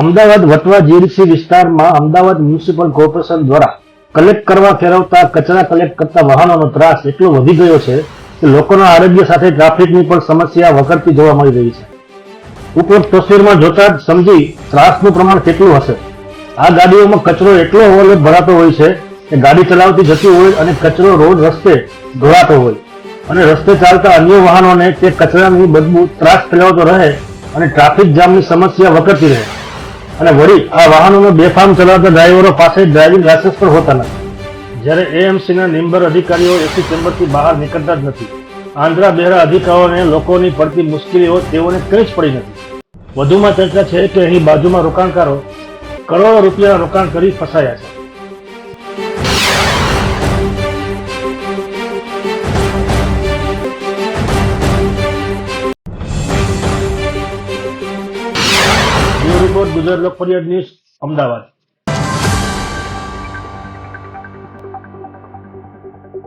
Ahmedabad Vatva GIDC વિસ્તારમાં Ahmedabad municipal corporation દ્વારા collect કરવા ફેરવતા કચરા કલેક્ટ કરતા વાહનોનો ત્રાસ એટલો વધી ગયો છે કે લોકોના આરોગ્ય સાથે ટ્રાફિકની પણ સમસ્યા વકરતી જોવા મળી રહી છે. ઉપરોક્ત તસવીરમાં જોતા જ સમજી ત્રાસનું પ્રમાણ કેટલું હશે. આ ગાડીઓમાં કચરો એટલો ઓવરલોડ ભરાતો હોય છે કે ગાડી ચલાવતી જતી હોય અને કચરો રોડ રસ્તે ઢોળાતો હોય. અને રસ્તે ચાલતા અન્ય વાહનોને તે કચરાની બદબુ ત્રાસ ફેલાવતો રહે અને ટ્રાફિક જામની સમસ્યા વકરતી રહે. અને વળી, આ વાહનોનો બેફામ ચલાવતા ડ્રાઈવરો પાસે ડ્રાઇવિંગ લાયસન્સ પણ હોતા નથી. જ્યારે એએમસીના નિમ્બર અધિકારીઓ એસી ચેમ્બરથી બહાર નીકળતા જ નથી. આંધ્રા બહેરા અધિકારીઓને લોકોની પડતી મુશ્કેલીઓ તેઓને કંઈ જ પડી નથી. વધુમાં ચર્ચા છે કે અહીં બાજુમાં રોકાણકારો કરોડો રૂપિયા રોકાણ કરી ફસાયા છે. રિપોર્ટ ગુજરાત લોક ફરિયાદ ન્યૂઝ અમદાવાદ.